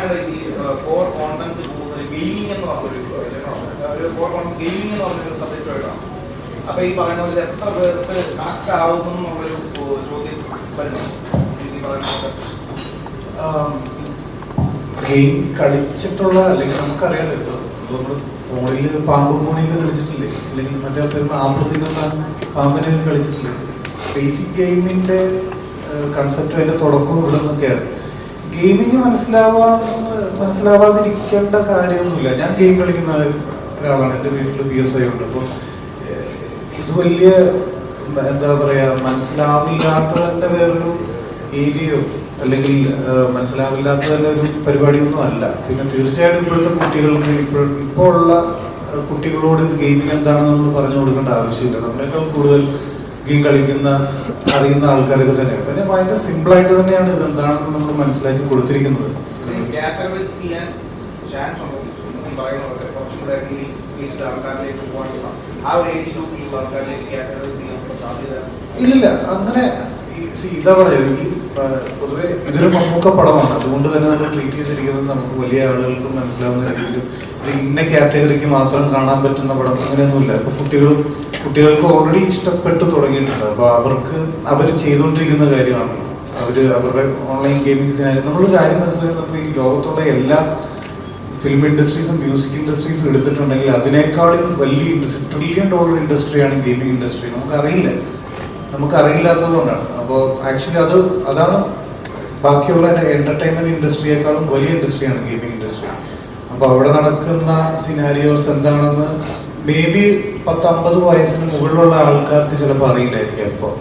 പറയുന്നത് ഈ core content കൂടുതൽ ഗെയിമിംഗ് എന്ന് പറഞ്ഞൊരു ഒരു കോർ കോണ്ടന്റ് ഗെയിമിംഗ് എന്ന് പറഞ്ഞൊരു സബ്ജക്റ്റുമായിട്ടാണ് അപ്പൊ ഈ പറയുന്ന പോലെ എത്ര പേർക്ക് കണക്ട് ആവും എന്നുള്ളൊരു ചോദ്യം ഗെയിം കളിച്ചിട്ടുള്ള അല്ലെങ്കിൽ നമുക്കറിയാലോ ഇപ്പൊ നമ്മൾ ഫോണിൽ പാമ്പ് മോണിയൊക്കെ കളിച്ചിട്ടില്ലേ? അല്ലെങ്കിൽ മറ്റേ പേര് ആമൃതിനുള്ള പാമ്പിനെ കളിച്ചിട്ടില്ലേ? ബേസിക് ഗെയിമിന്റെ കൺസെപ്റ്റ് അതിന്റെ തുടക്കം ഇവിടെ നിന്നൊക്കെയാണ് ഗെയിമിങ് മനസ്സിലാവാന്ന് മനസ്സിലാവാതിരിക്കേണ്ട കാര്യമൊന്നുമില്ല. ഞാൻ ഗെയിം കളിക്കുന്ന ഒരാളാണ്. എന്റെ വീട്ടിൽ പി എസ് ഫൈവ് ഉണ്ട്. അപ്പോൾ ഇത് വലിയ എന്താ പറയുക മനസ്സിലാവില്ലാത്തതിന്റെ വേറൊരു ഏരിയയോ അല്ലെങ്കിൽ മനസ്സിലാവില്ലാത്തതിന്റെ ഒരു പരിപാടിയൊന്നും അല്ല. പിന്നെ തീർച്ചയായിട്ടും ഇപ്പോഴത്തെ കുട്ടികൾക്ക് ഇപ്പോൾ ഇപ്പോൾ ഉള്ള കുട്ടികളോട് ഇത് ഗെയിമിംഗ് എന്താണെന്നൊന്നും പറഞ്ഞു കൊടുക്കേണ്ട ആവശ്യമില്ല. നമ്മളെക്കാൾ കൂടുതൽ ഗെയിം കളിക്കുന്ന അറിയുന്ന ആൾക്കാരൊക്കെ തന്നെയാണ്. പിന്നെ ഭയങ്കര സിമ്പിളായിട്ട് തന്നെയാണ് ഇത് എന്താണെന്ന് നമ്മൾ മനസ്സിലാക്കി കൊടുത്തിരിക്കുന്നത്. ഇല്ലില്ല അങ്ങനെ ഇതാ ഈ ആ, പൊതുവെ ഇതൊരു മമ്മൂക്ക പടമാണ്. അതുകൊണ്ട് തന്നെ നമ്മൾ ട്രീറ്റ് ചെയ്തിരിക്കുന്നത് നമുക്ക് വലിയ ആളുകൾക്ക് മനസ്സിലാവുന്ന രീതിയിൽ ഇത് ഇന്ന കാറ്റഗറിക്ക് മാത്രം കാണാൻ പറ്റുന്ന പടം അങ്ങനെയൊന്നുമില്ല. ഇപ്പൊ കുട്ടികളും കുട്ടികൾക്ക് ഓൾറെഡി ഇഷ്ടപ്പെട്ട് തുടങ്ങിയിട്ടുണ്ട്. അപ്പൊ അവർക്ക് അവർ ചെയ്തുകൊണ്ടിരിക്കുന്ന കാര്യമാണ്. അവർ അവരുടെ ഓൺലൈൻ ഗെയിമിംഗ് സിനാരി നമ്മളൊരു കാര്യം മനസ്സിലാക്കുന്നത് ഈ ലോകത്തുള്ള എല്ലാ ഫിലിം ഇൻഡസ്ട്രീസും മ്യൂസിക് ഇൻഡസ്ട്രീസും എടുത്തിട്ടുണ്ടെങ്കിൽ അതിനേക്കാളും വലിയ ട്രില്യൺ ഡോളർ ഇൻഡസ്ട്രിയാണ് ഗെയിമിംഗ് ഇൻഡസ്ട്രി നമുക്കറിയില്ല. നമുക്കറിയില്ലാത്തതുകൊണ്ടാണ്. അപ്പോൾ ആക്ച്വലി അത് അതാണ് ബാക്കിയുള്ള എന്റർടൈൻമെന്റ് ഇൻഡസ്ട്രിയേക്കാളും വലിയ ഇൻഡസ്ട്രിയാണ് ഗെയിമിംഗ് ഇൻഡസ്ട്രി അപ്പോൾ അവിടെ നടക്കുന്ന സിനാരിയോസ് എന്താണെന്ന് മേ ബി പത്തമ്പത് വയസ്സിന് മുകളിലുള്ള ആൾക്കാർക്ക് ചിലപ്പോൾ അറിയില്ലായിരിക്കാം ഇപ്പോൾ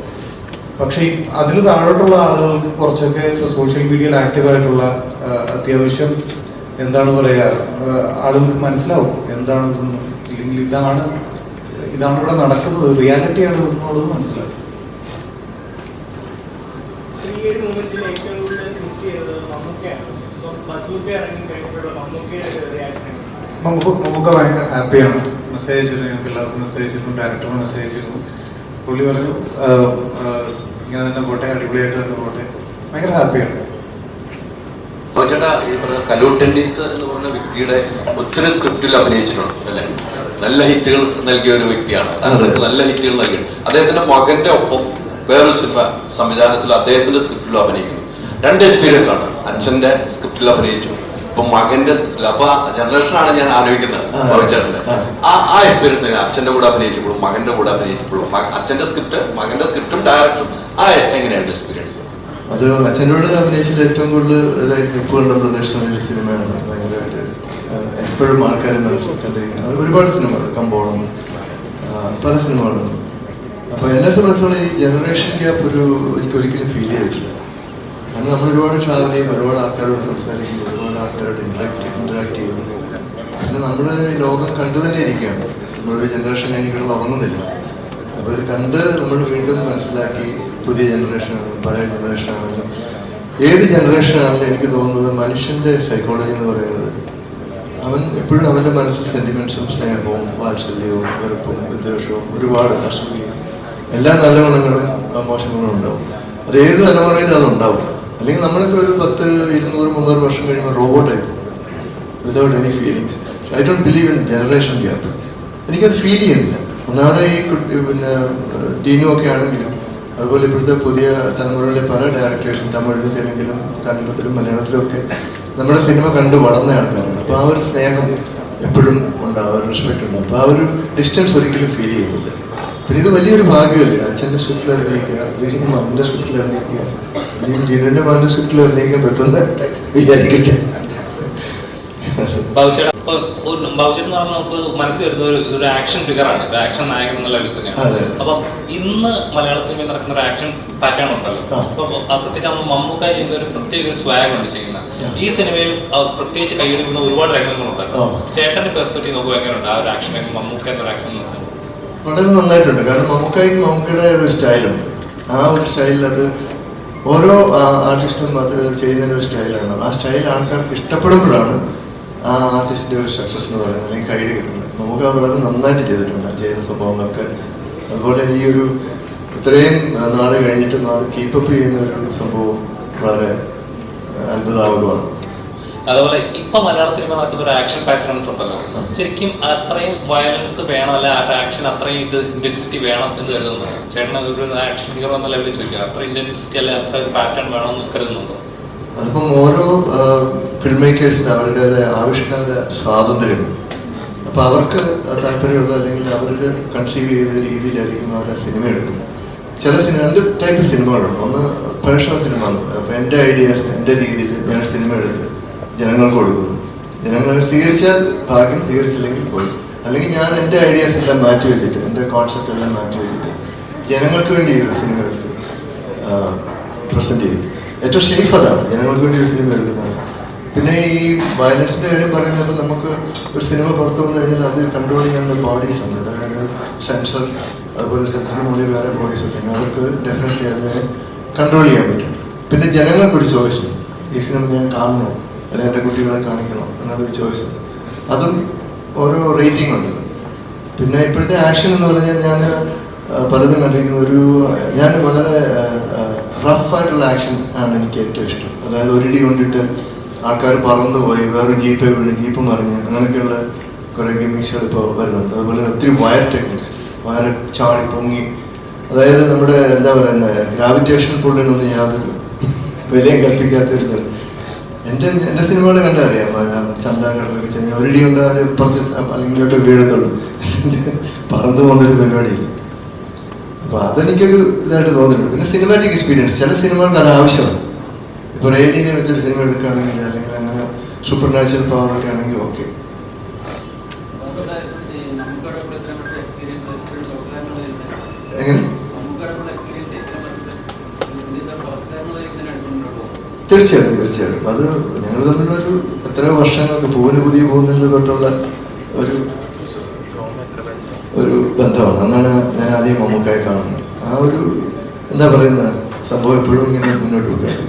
പക്ഷേ അതിൽ താഴോട്ടുള്ള ആളുകൾക്ക് കുറച്ചൊക്കെ സോഷ്യൽ മീഡിയയിൽ ആക്റ്റീവായിട്ടുള്ള അത്യാവശ്യം എന്താണ് പറയുക ആളുകൾക്ക് മനസ്സിലാവും എന്താണ് ഇല്ലെങ്കിൽ ഇതാണ് ഇതാണ് ഇവിടെ നടക്കുന്നത് റിയാലിറ്റിയാണ് എന്നുള്ളത് മനസ്സിലാവും ഈ ഒരു മൂമെന്റിൽ ഏറ്റവും കൂടുതൽ മിസ് ചെയ്തത് മമ്മൂക്കയാണ് ഇപ്പം ബസൂക്ക ഇറങ്ങി കഴിഞ്ഞപ്പോഴുള്ള മമ്മൂക്കയുടെ റിയാക്ഷൻ നമുക്ക് നമുക്ക് ഭയങ്കര ഹാപ്പിയാണ് മെസ്സേജ് അയച്ചിരുന്നു ഞങ്ങൾക്ക് എല്ലാവർക്കും മെസ്സേജ് അയച്ചിരുന്നു ഡയറക്ടർ മെസ്സേജ് അയച്ചിരുന്നു പുള്ളി പറഞ്ഞു ഇങ്ങനെ തന്നെ പോട്ടെ അടിപൊളിയായിട്ട് തന്നെ പോട്ടെ. ഭയങ്കര ഹാപ്പിയാണ് ചേട്ടാ ഈ പറഞ്ഞ കലൂർ ടെന്നീസ് എന്ന് പറഞ്ഞ വ്യക്തിയുടെ ഒത്തിരി സ്ക്രിപ്റ്റിൽ അഭിനയിച്ചിട്ടുണ്ട് അല്ലേ? നല്ല ഹിറ്റുകൾ നൽകിയ ഒരു വ്യക്തിയാണ്. നല്ല ഹിറ്റുകൾ നൽകി അദ്ദേഹത്തിന്റെ മകന്റെ ഒപ്പം വേറൊരു സിനിമ സംവിധാനത്തിൽ അദ്ദേഹത്തിന്റെ സ്ക്രിപ്റ്റിലും അഭിനയിക്കുന്നു. രണ്ട് എക്സ്പീരിയൻസ് ആണ്. അച്ഛന്റെ സ്ക്രിപ്റ്റിൽ അഭിനയിച്ചു. ഇപ്പൊ മകന്റെ സ്ക്രിപ്റ്റിൽ അപ്പൊ ജനറേഷനാണ് ഞാൻ ആലോചിക്കുന്നത് ആ. ആ. എക്സ്പീരിയൻസ് അച്ഛന്റെ കൂടെ അഭിനയിച്ചപ്പോഴും മകന്റെ കൂടെ അഭിനയിച്ചപ്പോഴും അച്ഛന്റെ സ്ക്രിപ്റ്റ് മകന്റെ സ്ക്രിപ്റ്റും ഡയറക്ടറും ആ എങ്ങനെയാണ് എക്സ്പീരിയൻസ് അത് അച്ഛനോട് അഭിനയിച്ചതിൽ ഏറ്റവും കൂടുതൽ ഇതായിട്ട് ഇപ്പോൾ കണ്ട പ്രദർശനം സിനിമയാണ്. ഭയങ്കരമായിട്ട് എപ്പോഴും ആൾക്കാർ മനസ്സിലാക്കേണ്ടിരിക്കുന്നത് അത് ഒരുപാട് സിനിമകൾ കമ്പോളം പല സിനിമകളുണ്ട് അപ്പോൾ എന്നെ സംബന്ധിച്ചോളം ഈ ജനറേഷൻ ഗ്യാപ്പ് ഒരു എനിക്ക് ഒരിക്കലും ഫീൽ ചെയ്തിട്ടില്ല. കാരണം നമ്മൾ ഒരുപാട് ട്രാവൽ ചെയ്യും ഒരുപാട് ആൾക്കാരോട് സംസാരിക്കും ഒരുപാട് ആൾക്കാരോട് ഇൻട്രാക്ട് ഇൻട്രാക്ട് ചെയ്യും. പിന്നെ നമ്മൾ ലോകം കണ്ടു തന്നെ ഇരിക്കുകയാണ്. നമ്മളൊരു ജനറേഷൻ കഴിഞ്ഞിട്ട് ഉറങ്ങുന്നില്ല. അപ്പോൾ ഇത് കണ്ട് നമ്മൾ വീണ്ടും മനസ്സിലാക്കി പുതിയ ജനറേഷനാണെങ്കിലും പഴയ ജനറേഷനാണെങ്കിലും ഏത് ജനറേഷനാണെങ്കിലും എനിക്ക് തോന്നുന്നത് മനുഷ്യന്റെ സൈക്കോളജി എന്ന് പറയുന്നത് അവൻ എപ്പോഴും അവന്റെ മനസ്സിൽ സെന്റിമെൻസും സ്നേഹവും വാത്സല്യവും വെറുപ്പും വിദ്വേഷവും ഒരുപാട് അസൂയയും എല്ലാ നല്ല ഗുണങ്ങളും ആ, മോശങ്ങളും ഉണ്ടാവും അത് ഏത് തലമുറയിലും അതുണ്ടാവും അല്ലെങ്കിൽ നമ്മളൊക്കെ ഒരു പത്ത് ഇരുന്നൂറ് മുന്നൂറ് വർഷം കഴിയുമ്പോൾ റോബോട്ടായി without any feelings I don't believe in generation gap എനിക്കത് ഫീൽ ചെയ്യുന്നില്ല. ഒന്നാമത് ഈ പിന്നെ ടീനും ഒക്കെ ആണെങ്കിലും അതുപോലെ ഇപ്പോഴത്തെ പുതിയ തലമുറയിലെ പല ഡയറക്ടേഴ്സും തമിഴിലും തെലുങ്കിലും കന്നഡത്തിലും മലയാളത്തിലും ഒക്കെ നമ്മുടെ സിനിമ കണ്ട് വളർന്ന ആൾക്കാരാണ്. അപ്പോൾ ആ ഒരു സ്നേഹം എപ്പോഴും ഉണ്ടാവും ഒരു റെസ്പെക്ട് ഉണ്ടാവും അപ്പോൾ ആ ഒരു ഡിസ്റ്റൻസ് ഒരിക്കലും ഫീൽ ചെയ്യുന്നില്ല. പിന്നെ ഇത് വലിയൊരു ഭാഗ്യമല്ലേ? അച്ഛന്റെ സ്ക്രിപ്റ്റിൽ അഭിനയിക്കുക അല്ലെങ്കിൽ മകന്റെ സ്ക്രിപ്റ്റിൽ അഭിനയിക്കുക ജിനുവിന്റെ മകന്റെ സ്ക്രിപ്റ്റിൽ അഭിനയിക്കാൻ പറ്റുമെന്ന് വിചാരിക്കട്ടെ. ഒരു ബാബുച്ചേട്ടൻ എന്ന് പറഞ്ഞാൽ നമുക്ക് മനസ്സിൽ വരുന്ന ഒരു ഇതൊരു ആക്ഷൻ ഫിഗറാണ് ഒരു ആക്ഷൻ നായകൻ എന്നുള്ള വ്യക്തി തന്നെയാണ്. അപ്പൊ ഇന്ന് മലയാള സിനിമയിൽ നടക്കുന്ന ഒരു ആക്ഷൻ പാറ്റേൺ ഉണ്ടല്ലോ. ആ. അപ്പൊ അത് പ്രത്യേകിച്ച് നമ്മൾ മമ്മൂക്ക ചെയ്യുന്ന ഒരു പ്രത്യേക ഒരു സ്വാഗ് ഉണ്ട് ചെയ്യുന്ന. ഈ സിനിമയിൽ ആ പ്രത്യേകിച്ച് കൈയെടുക്കുന്ന ഒരുപാട് രംഗങ്ങളുണ്ട്. ആ. ചേട്ടന്റെ പെർസ്പെക്റ്റീവ് നോക്കുമ്പോൾ എങ്ങനെയുണ്ട് ആ ഒരു ആക്ഷൻ മമ്മൂക്ക എന്നൊരു ആക്ഷൻ നോക്കുന്നത് വളരെ നന്നായിട്ടുണ്ട്. കാരണം മമ്മൂക്കായി മമ്മൂക്കയുടെ ഒരു സ്റ്റൈലുണ്ട് ആ ഒരു സ്റ്റൈലിൽ അത് ഓരോ ആർട്ടിസ്റ്റും അത് ചെയ്യുന്നതിന് ഒരു സ്റ്റൈലാണ്. ആ സ്റ്റൈൽ ആൾക്കാർക്ക് ഇഷ്ടപ്പെടുമ്പോഴാണ് ആ ആർട്ടിസ്റ്റിന്റെ ഒരു സക്സസ് എന്ന് പറയുന്നത് അല്ലെങ്കിൽ കൈഡ് കിട്ടുന്നത്. നമുക്ക് അത് വളരെ നന്നായിട്ട് ചെയ്തിട്ടുണ്ട് ചെയ്ത സംഭവങ്ങളൊക്കെ. അതുപോലെ ഈ ഒരു ഇത്രയും നാൾ കഴിഞ്ഞിട്ടും അത് കീപ്പപ്പ് ചെയ്യുന്ന ഒരു സംഭവം വളരെ അത്ഭുതാവകമാണ് അതുപോലെ ഇപ്പൊ മലയാള സിനിമ നടക്കുന്ന ഒരു ആക്ഷൻ പാറ്റേൺസ് ഉണ്ടല്ലോ. ശരിക്കും അത്രയും വയലൻസ് വേണം അല്ലെ ആ ആക്ഷൻ അത്രയും ഇത് ഇന്റൻസിറ്റി വേണം എന്ന് കരുതുന്നു ചേട്ടൻ ഒരു ആക്ഷൻ ഹീറോ എന്ന ലെവലിൽ ചോദിക്കുക. അത്ര ഇന്റൻസിറ്റി അല്ലെ അത്ര പാറ്റേൺ വേണം എന്ന് കരുതുന്നുണ്ടോ? അതിപ്പം ഓരോ ഫിൽം മേക്കേഴ്സിന് അവരുടേതായ ആവിഷ്കാര സ്വാതന്ത്ര്യം. അപ്പം അവർക്ക് താല്പര്യമുള്ള അല്ലെങ്കിൽ അവരുടെ കൺസീവ് ചെയ്ത രീതിയിലായിരിക്കും അവരുടെ സിനിമ എടുക്കുന്നത്. ചില സിനിമ രണ്ട് ടൈപ്പ് സിനിമകളുണ്ട് ഒന്ന് പേഴ്സണൽ സിനിമ എന്ന് അപ്പോൾ എന്റെ ഐഡിയാസ് എന്റെ രീതിയിൽ ഞാൻ സിനിമ എടുത്ത് ജനങ്ങൾക്ക് കൊടുക്കുന്നു. ജനങ്ങൾ സ്വീകരിച്ചാൽ ഭാഗ്യം സ്വീകരിച്ചില്ലെങ്കിൽ പോയി. അല്ലെങ്കിൽ ഞാൻ എന്റെ ഐഡിയാസ് എല്ലാം മാറ്റി വെച്ചിട്ട് എന്റെ കോൺസെപ്റ്റ് എല്ലാം മാറ്റി വെച്ചിട്ട് ജനങ്ങൾക്ക് വേണ്ടി ഒരു സിനിമ എടുത്ത് പ്രസന്റ് ചെയ്യും. ഏറ്റവും സേഫ് അതാണ്. ജനങ്ങൾക്ക് വേണ്ടി ഒരു സിനിമ എടുക്കുന്നത് പിന്നെ ഈ വയലൻസിന്റെ കാര്യം പറയുന്നത് നമുക്ക് ഒരു സിനിമ പുറത്തു വന്നു കഴിഞ്ഞാൽ അത് കൺട്രോൾ ചെയ്യാനുള്ള ബോഡീസ് ഉണ്ട്. അതായത് സെൻസർ അതുപോലെ സെൻസറിന് മുന്നിൽ വേറെ ബോഡീസ് ഒക്കെ അവർക്ക് ഡെഫിനറ്റ്ലി അതിനെ കൺട്രോൾ ചെയ്യാൻ പറ്റും. പിന്നെ ജനങ്ങൾക്കൊരു ചോയ്സ് ഈ സിനിമ ഞാൻ കാണണോ അല്ലെങ്കിൽ എന്റെ കുട്ടികളെ കാണിക്കണോ എന്നുള്ളൊരു ചോയ്സ്. ഉണ്ട് അതും ഓരോ റേറ്റിംഗ് ഉണ്ട്. പിന്നെ ഇപ്പോഴത്തെ ആക്ഷൻ എന്ന് പറഞ്ഞാൽ ഞാൻ പലതും കണ്ടിരിക്കുന്ന. ഒരു ഞാൻ വളരെ റഫായിട്ടുള്ള ആക്ഷൻ ആണ് എനിക്ക് ഏറ്റവും ഇഷ്ടം. അതായത് ഒരിടി കൊണ്ടിട്ട് ആൾക്കാർ പറന്നു പോയി വേറെ ജീപ്പ് വീണ് ജീപ്പ് മറിഞ്ഞ് അങ്ങനെയൊക്കെയുള്ള കുറേ ഗിമിക്സുകൾ ഇപ്പോൾ വരുന്നുണ്ട്. അതുപോലെ ഒത്തിരി വയർ ടെക്നിക്സ് വയർ ചാടി പൊങ്ങി. അതായത് നമ്മുടെ എന്താ പറയുന്നത് ഗ്രാവിറ്റേഷൻ പുള്ളിനൊന്നും യാതൊരു വിലയും കൽപ്പിക്കാത്തൊരു തരം എന്റെ എന്റെ സിനിമകൾ കണ്ടറിയാം ചന്താകടലൊക്കെ ചെന്ന് ഒരിടി കൊണ്ട് അവർ പുറത്ത് അല്ലെങ്കിൽ ഇങ്ങോട്ട് വീഴത്തുള്ളൂ. പറന്നു പോകുന്നൊരു പരിപാടിയില്ല. അപ്പോൾ അതെനിക്കൊരു ഇതായിട്ട് തോന്നിയിട്ടുണ്ട്. പിന്നെ സിനിമാറ്റിക് എക്സ്പീരിയൻസ് ചില സിനിമകൾക്ക് അത് ആവശ്യമാണ്. ഇപ്പോൾ റേഡിയെ വെച്ചൊരു സിനിമ എടുക്കുകയാണെങ്കിൽ അല്ലെങ്കിൽ അങ്ങനെ സൂപ്പർ നാച്ചുറൽ പവർ ഒക്കെ ആണെങ്കിൽ ഓക്കെ എങ്ങനെ? തീർച്ചയായിട്ടും തീർച്ചയായിട്ടും. അത് ഞങ്ങൾ തമ്മിലൊരു എത്രയോ വർഷങ്ങൾക്ക് പൂവിന് പുതിയ പോകുന്നതിൽ തൊട്ടുള്ള ഒരു ഒരു ബന്ധമാണ്. അന്നാണ് ഞാൻ ആദ്യം മമ്മൂക്കായി കാണുന്നത്. ആ ഒരു എന്താ പറയുന്ന സംഭവം എപ്പോഴും ഇങ്ങനെ മുന്നോട്ട് പോവുകയാണ്